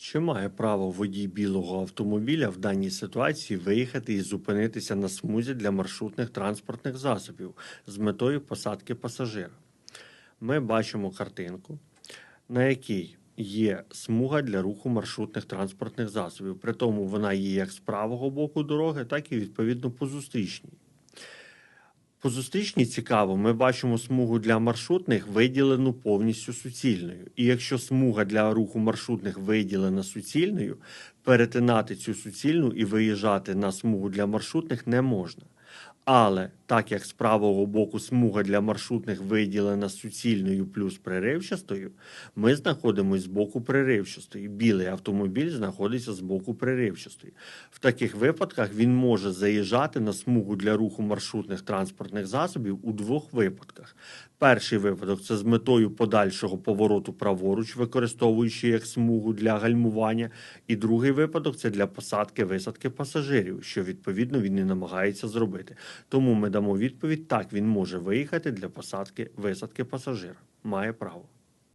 Чи має право водій білого автомобіля в даній ситуації виїхати і зупинитися на смузі для маршрутних транспортних засобів з метою посадки пасажира? Ми бачимо картинку, на якій є смуга для руху маршрутних транспортних засобів. При тому вона є як з правого боку дороги, так і відповідно по зустрічній. По зустрічній цікаво, ми бачимо смугу для маршрутних виділену повністю суцільною. І якщо смуга для руху маршрутних виділена суцільною, перетинати цю суцільну і виїжджати на смугу для маршрутних не можна. Але так як з правого боку смуга для маршрутних виділена суцільною плюс приривчастою, ми знаходимося з боку приривчастої. Білий автомобіль знаходиться з боку приривчастої. В таких випадках він може заїжджати на смугу для руху маршрутних транспортних засобів у двох випадках. Перший випадок це з метою подальшого повороту праворуч, використовуючи як смугу для гальмування. І другий випадок це для посадки висадки пасажирів, що відповідно він і намагається зробити. Тому ми дамо відповідь: так він може виїхати для посадки висадки пасажира. Має право.